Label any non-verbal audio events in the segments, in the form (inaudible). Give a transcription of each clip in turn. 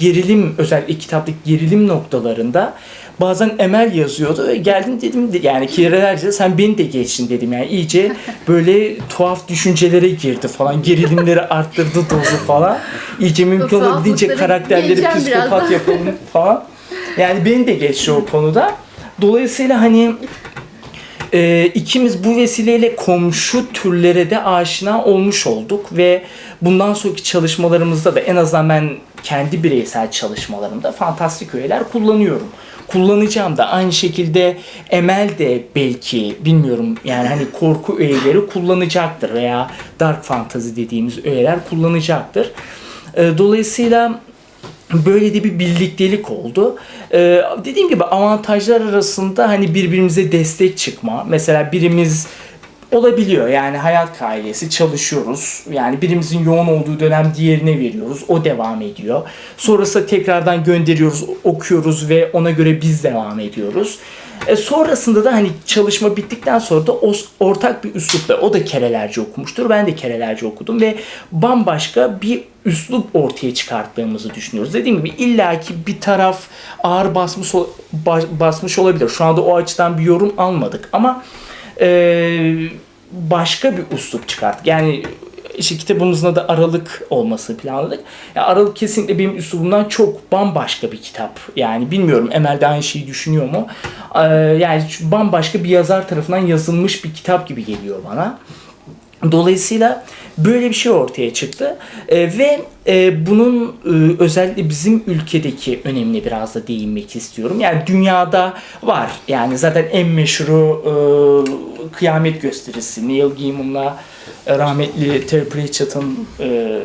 gerilim özellikle kitaptaki gerilim noktalarında bazen Emel yazıyordu ve geldim dedim de- yani kirelerce sen beni de geçtin dedim. Yani iyice böyle tuhaf düşüncelere girdi falan gerilimleri arttırdı dozu falan. İyice mümkün olabildiğince karakterleri psikopat yapalım falan. Yani beni de geçti o konuda. Dolayısıyla hani e, ikimiz bu vesileyle komşu türlere de aşina olmuş olduk ve bundan sonraki çalışmalarımızda da en azından ben kendi bireysel çalışmalarımda fantastik öğeler kullanıyorum. Kullanacağım da aynı şekilde Emel de belki bilmiyorum yani hani korku öğeleri kullanacaktır veya dark fantasy dediğimiz öğeler kullanacaktır. E, dolayısıyla böyle de bir birliktelik oldu. Ee, dediğim gibi avantajlar arasında hani birbirimize destek çıkma. Mesela birimiz olabiliyor yani hayat ailesi çalışıyoruz. Yani birimizin yoğun olduğu dönem diğerine veriyoruz. O devam ediyor. Sonrasında tekrardan gönderiyoruz, okuyoruz ve ona göre biz devam ediyoruz. E, sonrasında da hani çalışma bittikten sonra da ortak bir üslupla o da kerelerce okumuştur. Ben de kerelerce okudum ve bambaşka bir üslup ortaya çıkarttığımızı düşünüyoruz. Dediğim gibi illaki bir taraf ağır basmış basmış olabilir. Şu anda o açıdan bir yorum almadık ama e, başka bir üslup çıkarttık. Yani işte kitabımızın da Aralık olması planladık. Ya Aralık kesinlikle benim üslubumdan çok bambaşka bir kitap. Yani bilmiyorum Emel de aynı şeyi düşünüyor mu? Ee, yani bambaşka bir yazar tarafından yazılmış bir kitap gibi geliyor bana. Dolayısıyla böyle bir şey ortaya çıktı Ee, ve e, bunun e, özellikle bizim ülkedeki önemine biraz da değinmek istiyorum. Yani dünyada var yani zaten en meşhuru e, kıyamet gösterisi Neil Gaiman'la e, rahmetli Terry Pratchett'ın e,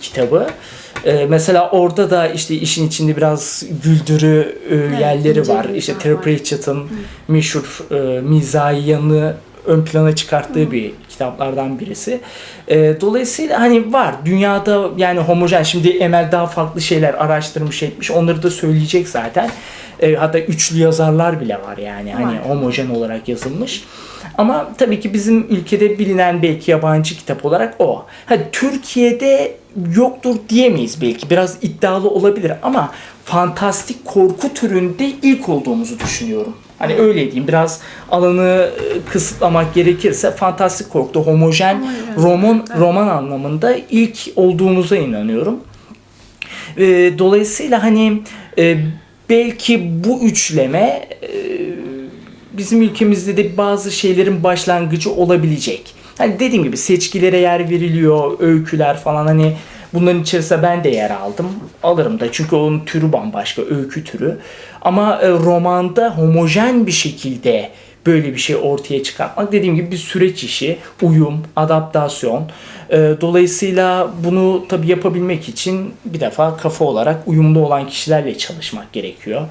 kitabı. E, mesela orada da işte işin içinde biraz güldürü e, yerleri ince var. İşte Terry. Pratchett'ın meşhur e, mizahi yanı ön plana çıkarttığı bir kitaplardan birisi. E, dolayısıyla hani var dünyada yani homojen şimdi Emel daha farklı şeyler araştırmış etmiş onları da söyleyecek zaten. E, hatta üçlü yazarlar bile var yani hani Var. homojen olarak yazılmış. Ama tabii ki bizim ülkede bilinen belki yabancı kitap olarak o. Ha, Türkiye'de yoktur diyemeyiz belki. Biraz iddialı olabilir ama fantastik korku türünde ilk olduğumuzu düşünüyorum. Hani öyle diyeyim. Biraz alanı e, kısıtlamak gerekirse fantastik korkuda homojen Homojen, roman roman anlamında ilk olduğumuza inanıyorum. E, dolayısıyla hani e, belki bu üçleme e, bizim ülkemizde de bazı şeylerin başlangıcı olabilecek. Hani dediğim gibi seçkilere yer veriliyor, öyküler falan hani bunların içerisinde ben de yer aldım. Alırım da çünkü onun türü bambaşka, öykü türü. Ama e, romanda homojen bir şekilde böyle bir şey ortaya çıkartmak dediğim gibi bir süreç işi, uyum, adaptasyon. E, dolayısıyla bunu tabii yapabilmek için bir defa kafa olarak uyumlu olan kişilerle çalışmak gerekiyor.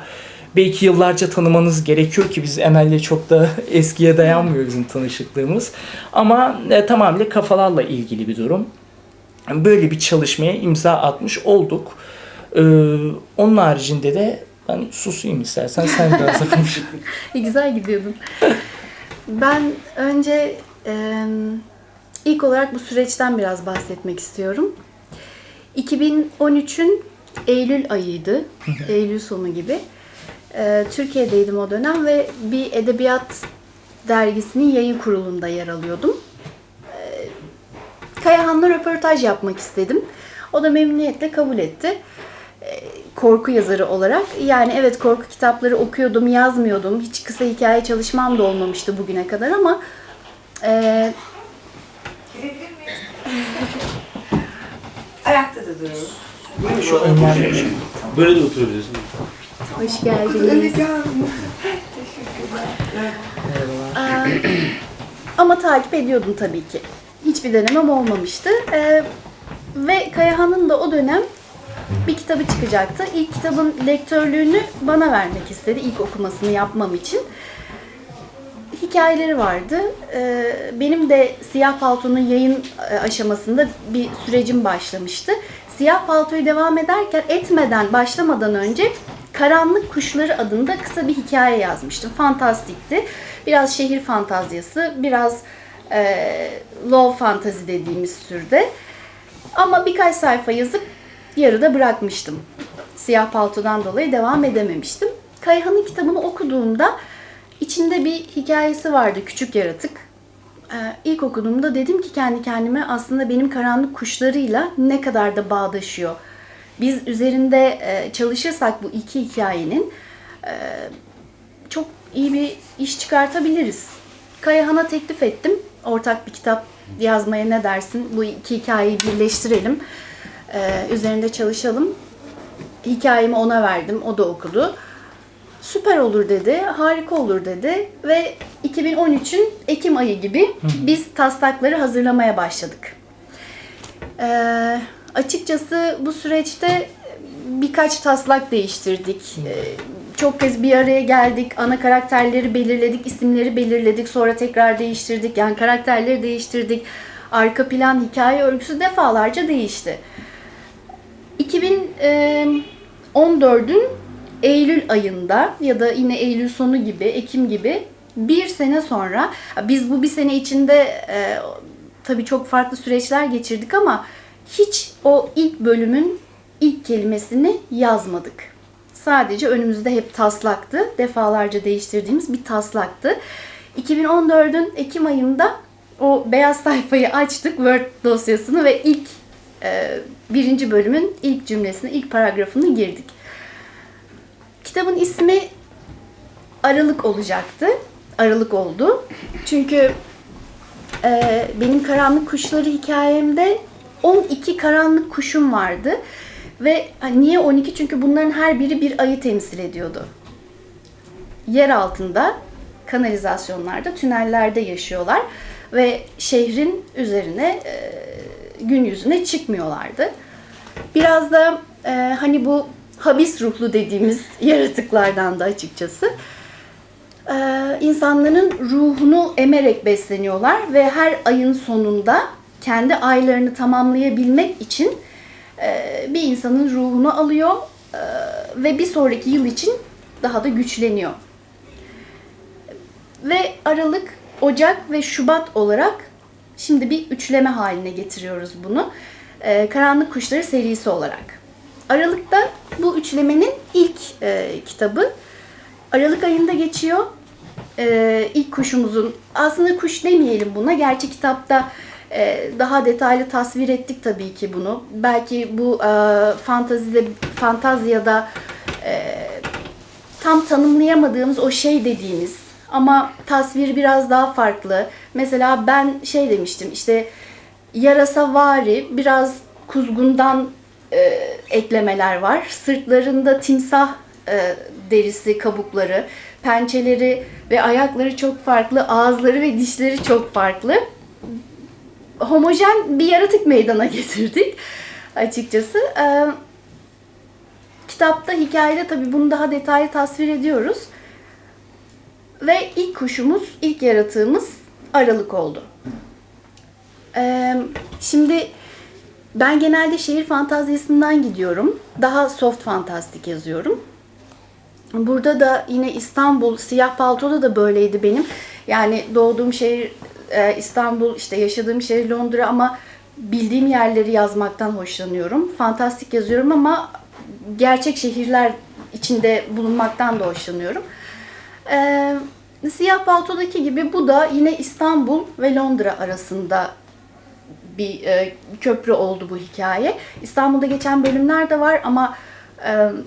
Belki yıllarca tanımanız gerekiyor ki biz Emel'le çok da (laughs) eskiye dayanmıyor bizim tanışıklığımız. Ama e, tamamıyla kafalarla ilgili bir durum. Böyle bir çalışmaya imza atmış olduk. Ee, onun haricinde de ben susayım istersen sen biraz da konuş. (laughs) Güzel gidiyordun. Ben önce e, ilk olarak bu süreçten biraz bahsetmek istiyorum. 2013'ün Eylül ayıydı. Eylül sonu gibi. E, Türkiye'deydim o dönem ve bir edebiyat dergisinin yayın kurulunda yer alıyordum. Kayahan'la röportaj yapmak istedim. O da memnuniyetle kabul etti korku yazarı olarak. Yani evet korku kitapları okuyordum, yazmıyordum. Hiç kısa hikaye çalışmam da olmamıştı bugüne kadar ama e, (laughs) Ayakta da duralım. Şu. Böyle de oturabilirsin. hoş geldiniz. Ama takip ediyordum tabii ki. Hiçbir denemem olmamıştı. E, ve Kayahan'ın da o dönem bir kitabı çıkacaktı. İlk kitabın lektörlüğünü bana vermek istedi. ilk okumasını yapmam için. hikayeleri vardı. Ee, Benim de Siyah Palto'nun yayın e, aşamasında bir sürecim başlamıştı. Siyah Palto'yu devam ederken, etmeden, başlamadan önce Karanlık Kuşları adında kısa bir hikaye yazmıştım. Fantastikti. Biraz şehir fantazyası, biraz e, low fantasy dediğimiz türde. Ama birkaç sayfa yazıp yarıda bırakmıştım. Siyah paltodan dolayı devam edememiştim. Kayhan'ın kitabını okuduğumda içinde bir hikayesi vardı küçük yaratık. Ee, ilk okuduğumda dedim ki kendi kendime aslında benim karanlık kuşlarıyla ne kadar da bağdaşıyor. Biz üzerinde e, çalışırsak bu iki hikayenin e, çok iyi bir iş çıkartabiliriz. Kayahan'a teklif ettim. Ortak bir kitap yazmaya ne dersin? Bu iki hikayeyi birleştirelim. Ee, üzerinde çalışalım. Hikayemi ona verdim. O da okudu. Süper olur dedi, harika olur dedi ve 2013'ün Ekim ayı gibi biz taslakları hazırlamaya başladık. Ee, açıkçası bu süreçte birkaç taslak değiştirdik. Ee, çok kez bir araya geldik, ana karakterleri belirledik, isimleri belirledik, sonra tekrar değiştirdik, yani karakterleri değiştirdik. Arka plan, hikaye örgüsü defalarca değişti. 2014'ün Eylül ayında ya da yine Eylül sonu gibi, Ekim gibi bir sene sonra biz bu bir sene içinde e, tabii çok farklı süreçler geçirdik ama hiç o ilk bölümün ilk kelimesini yazmadık. Sadece önümüzde hep taslaktı. Defalarca değiştirdiğimiz bir taslaktı. 2014'ün Ekim ayında o beyaz sayfayı açtık Word dosyasını ve ilk e, birinci bölümün ilk cümlesini, ilk paragrafını girdik. Kitabın ismi Aralık olacaktı. Aralık oldu. Çünkü e, benim Karanlık Kuşları hikayemde 12 karanlık kuşum vardı. Ve hani niye 12? Çünkü bunların her biri bir ayı temsil ediyordu. Yer altında, kanalizasyonlarda, tünellerde yaşıyorlar. Ve şehrin üzerine, e, gün yüzüne çıkmıyorlardı. Biraz da e, hani bu habis ruhlu dediğimiz (laughs) yaratıklardan da açıkçası e, insanların ruhunu emerek besleniyorlar ve her ayın sonunda kendi aylarını tamamlayabilmek için bir insanın ruhunu alıyor e, ve bir sonraki yıl için daha da güçleniyor. Ve Aralık, Ocak ve Şubat olarak şimdi bir üçleme haline getiriyoruz bunu. E, Karanlık Kuşları serisi olarak. Aralık'ta bu üçlemenin ilk e, kitabı. Aralık ayında geçiyor. E, ilk kuşumuzun, aslında kuş demeyelim buna. Gerçi kitapta daha detaylı tasvir ettik tabii ki bunu. Belki bu e, fantazide, fantaziyada e, tam tanımlayamadığımız o şey dediğimiz ama tasvir biraz daha farklı. Mesela ben şey demiştim işte yarasa vari biraz kuzgundan e, eklemeler var. Sırtlarında timsah e, derisi kabukları, pençeleri ve ayakları çok farklı, ağızları ve dişleri çok farklı. Homojen bir yaratık meydana getirdik açıkçası. E, kitapta, hikayede tabii bunu daha detaylı tasvir ediyoruz. Ve ilk kuşumuz, ilk yaratığımız Aralık oldu. Ee, şimdi ben genelde şehir fantazisinden gidiyorum. Daha soft fantastik yazıyorum. Burada da yine İstanbul, Siyah Palto'da da böyleydi benim. Yani doğduğum şehir e, İstanbul, işte yaşadığım şehir Londra ama bildiğim yerleri yazmaktan hoşlanıyorum. Fantastik yazıyorum ama gerçek şehirler içinde bulunmaktan da hoşlanıyorum. Ee, Siyah Palto'daki gibi bu da yine İstanbul ve Londra arasında bir e, köprü oldu bu hikaye. İstanbul'da geçen bölümler de var ama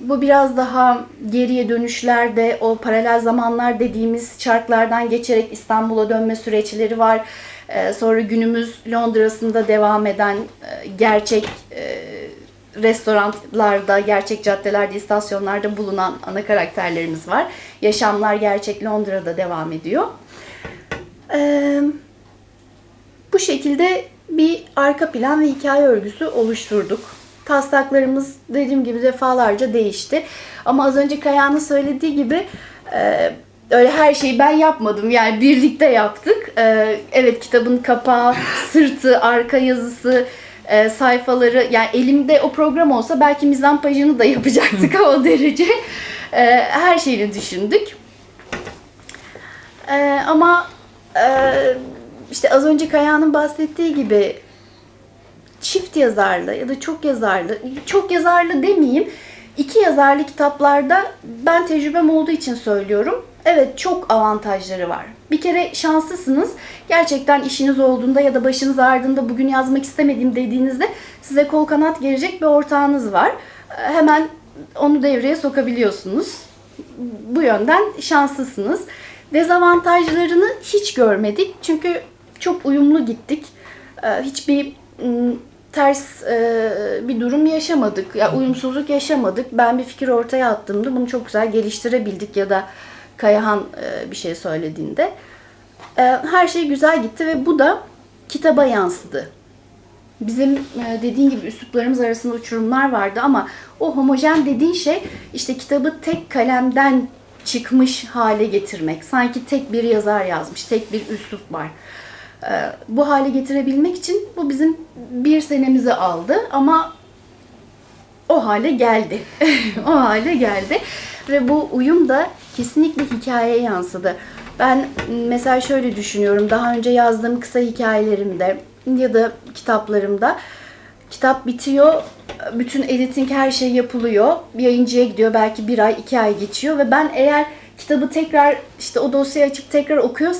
bu biraz daha geriye dönüşlerde o paralel zamanlar dediğimiz çarklardan geçerek İstanbul'a dönme süreçleri var. Sonra günümüz Londra'sında devam eden gerçek restoranlarda, gerçek caddelerde, istasyonlarda bulunan ana karakterlerimiz var. Yaşamlar gerçek Londra'da devam ediyor. Bu şekilde bir arka plan ve hikaye örgüsü oluşturduk. Taslaklarımız dediğim gibi defalarca değişti. Ama az önce Kaya'nın söylediği gibi e, öyle her şeyi ben yapmadım. Yani birlikte yaptık. E, evet kitabın kapağı, sırtı, arka yazısı, e, sayfaları yani elimde o program olsa belki mizampajını da yapacaktık (laughs) o derece. E, her şeyini düşündük. E, ama e, işte az önce Kaya'nın bahsettiği gibi çift yazarlı ya da çok yazarlı, çok yazarlı demeyeyim, iki yazarlı kitaplarda ben tecrübem olduğu için söylüyorum. Evet çok avantajları var. Bir kere şanslısınız. Gerçekten işiniz olduğunda ya da başınız ağrıdığında bugün yazmak istemedim dediğinizde size kol kanat gelecek bir ortağınız var. Hemen onu devreye sokabiliyorsunuz. Bu yönden şanslısınız. Dezavantajlarını hiç görmedik. Çünkü çok uyumlu gittik. Ee, Hiçbir ım, ters e, bir durum yaşamadık. Ya uyumsuzluk yaşamadık. Ben bir fikir ortaya attığımda bunu çok güzel geliştirebildik ya da Kayahan e, bir şey söylediğinde. E, Her şey güzel gitti ve bu da kitaba yansıdı. Bizim e, dediğin gibi üsluplarımız arasında uçurumlar vardı ama o homojen dediğin şey işte kitabı tek kalemden çıkmış hale getirmek. Sanki tek bir yazar yazmış, tek bir üslup var. E, Bu hale getirebilmek için bu bizim bir senemizi aldı ama o hale geldi. (laughs) o hale geldi. Ve bu uyum da kesinlikle hikayeye yansıdı. Ben mesela şöyle düşünüyorum. Daha önce yazdığım kısa hikayelerimde ya da kitaplarımda kitap bitiyor. Bütün editing her şey yapılıyor. Bir yayıncıya gidiyor. Belki bir ay, iki ay geçiyor. Ve ben eğer kitabı tekrar işte o dosyayı açıp tekrar okuyorsam